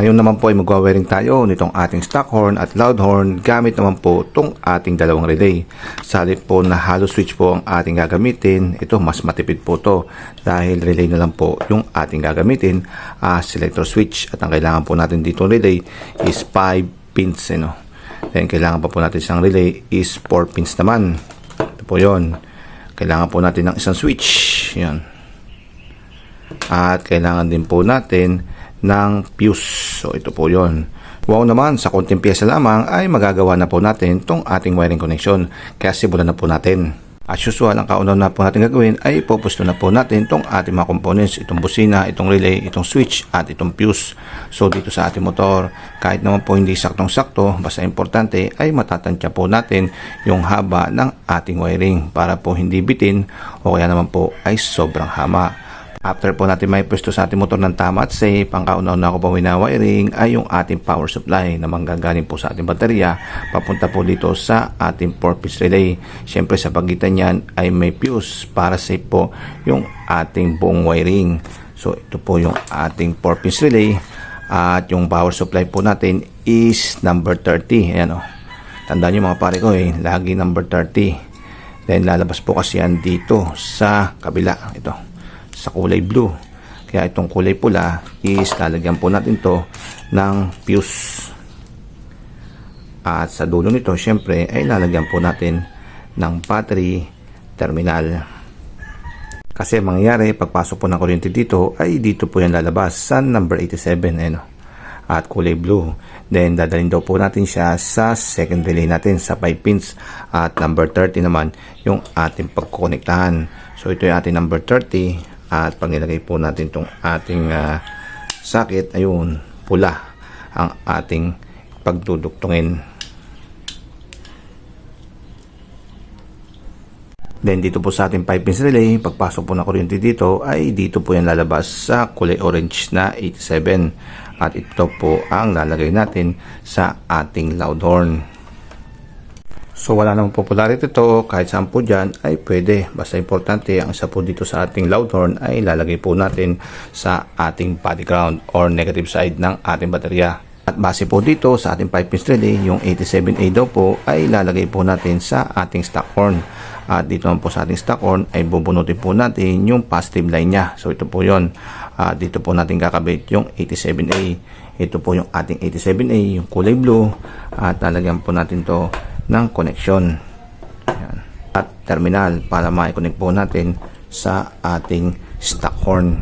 Ngayon naman po ay magwa-wiring tayo nitong ating stock horn at loud horn gamit naman po itong ating dalawang relay. Salit po na hollow switch po ang ating gagamitin, ito mas matipid po to dahil relay na lang po yung ating gagamitin as selector switch at ang kailangan po natin dito relay is 5 pins. Ano? Then kailangan pa po natin isang relay is 4 pins naman. Ito po yon. Kailangan po natin ng isang switch. Yan. At kailangan din po natin ng fuse. So ito po yon. Wow naman, sa konting pyesa lamang ay magagawa na po natin itong ating wiring connection. Kaya simulan na po natin. As usual, ang kauna na po natin gagawin ay pupusto na po natin itong ating mga components, itong busina, itong relay, itong switch, at itong fuse. So dito sa ating motor, kahit naman po hindi saktong-sakto, basta importante ay matatansya po natin yung haba ng ating wiring para po hindi bitin o kaya naman po ay sobrang hama. After po natin may pwesto sa ating motor ng tama at safe, ang kauna-una ko po winawiring ay yung ating power supply na manggagaling po sa ating baterya papunta po dito sa ating 4-piece relay. Siyempre sa pagitan niyan ay may fuse para safe po yung ating buong wiring. So ito po yung ating 4-piece relay at yung power supply po natin is number 30. Ayan o. Tandaan nyo mga pare ko eh, lagi number 30. Then lalabas po kasi yan dito sa kabila. Ito sa kulay blue. Kaya itong kulay pula is lalagyan po natin to ng fuse. At sa dulo nito, syempre, ay lalagyan po natin ng battery terminal. Kasi mangyayari, pagpasok po ng kuryente dito, ay dito po yan lalabas sa number 87. Eh, no? At kulay blue. Then, dadalhin daw po natin siya sa second relay natin sa 5 pins. At number 30 naman, yung ating pagkukonektahan. So, ito yung ating number 30 at pag po natin itong ating uh, sakit. Ayun pula ang ating pagduduktungin then dito po sa ating 5 pins relay pagpasok po ng kuryente dito ay dito po yan lalabas sa kulay orange na 87 at ito po ang lalagay natin sa ating loud horn So wala namang popularity to kahit saan po dyan ay pwede. Basta importante ang isa po dito sa ating loud horn ay lalagay po natin sa ating body ground or negative side ng ating baterya. At base po dito sa ating 5 pins relay, yung 87A daw po ay lalagay po natin sa ating stock horn. At dito po sa ating stock horn ay bubunutin po natin yung positive line niya. So ito po yon. Uh, dito po natin kakabit yung 87A. Ito po yung ating 87A, yung kulay blue. At lalagyan po natin to ng connection Ayan. at terminal para ma-connect po natin sa ating stock horn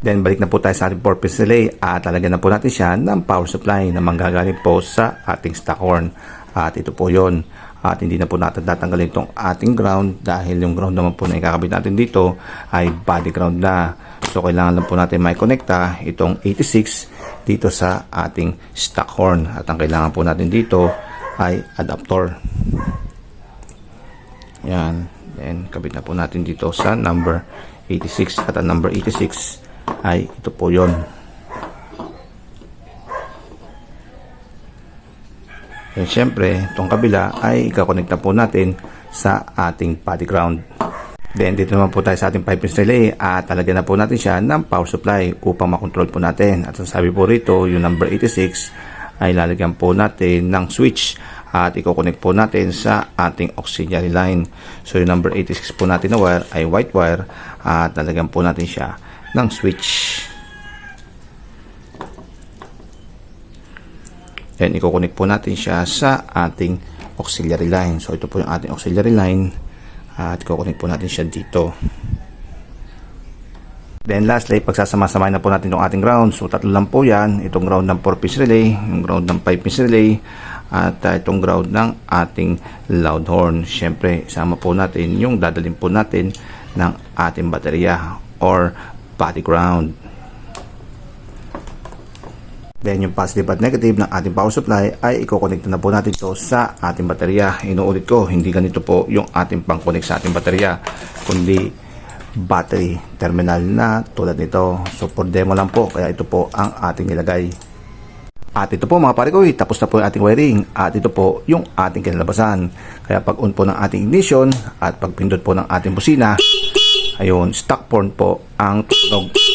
then balik na po tayo sa ating 4-piece relay at talagyan na po natin siya ng power supply na manggagaling po sa ating stock horn at ito po yon at hindi na po natin tatanggalin itong ating ground dahil yung ground naman po na ikakabit natin dito ay body ground na. So kailangan lang po natin may connecta itong 86 dito sa ating stock horn at ang kailangan po natin dito ay adapter yan. Then kabit na po natin dito sa number 86 at ang number 86 ay ito po yon then syempre itong kabila ay ikakonekta po natin sa ating body ground Then dito naman po tayo sa ating 5 pins relay at talagyan na po natin siya ng power supply upang makontrol po natin. At sabi po rito, yung number 86 ay lalagyan po natin ng switch at i-connect po natin sa ating auxiliary line. So yung number 86 po natin na wire ay white wire at lalagyan po natin siya ng switch. Then i-connect po natin siya sa ating auxiliary line. So ito po yung ating auxiliary line at kukunin po natin siya dito. Then lastly pagsasama-samahin na po natin itong ating ground. So tatlo lang po yan. Itong ground ng 4 piece relay yung ground ng 5 piece relay at uh, itong ground ng ating loud horn syempre sama po natin yung dadalhin po natin ng ating baterya or body ground Then yung positive at negative ng ating power supply ay i-connect na po natin ito sa ating baterya. Inuulit ko, hindi ganito po yung ating pang-connect sa ating baterya, kundi battery terminal na tulad nito. So for demo lang po, kaya ito po ang ating nilagay. At ito po mga pare ko, tapos na po yung ating wiring at ito po yung ating kinalabasan. Kaya pag on po ng ating ignition at pag pindot po ng ating busina, ayun, stock porn po ang tunog.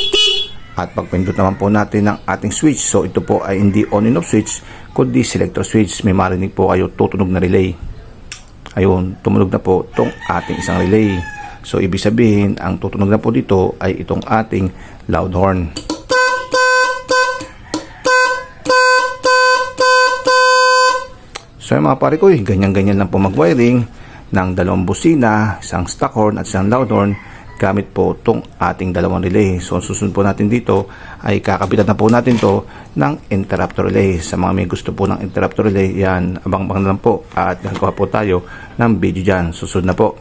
At pag pindot naman po natin ng ating switch, so ito po ay hindi on and off switch, kundi selector switch. May marinig po kayo tutunog na relay. Ayun, tumunog na po itong ating isang relay. So, ibig sabihin, ang tutunog na po dito ay itong ating loud horn. So, mga pare ko, eh, ganyan-ganyan lang po mag-wiring ng dalawang busina, isang stock horn at isang loud horn gamit po itong ating dalawang relay. So, ang susunod po natin dito ay kakabitan na po natin to ng interrupter relay. Sa mga may gusto po ng interrupter relay, yan, abang-abang na lang po at gagawa po tayo ng video dyan. Susunod na po.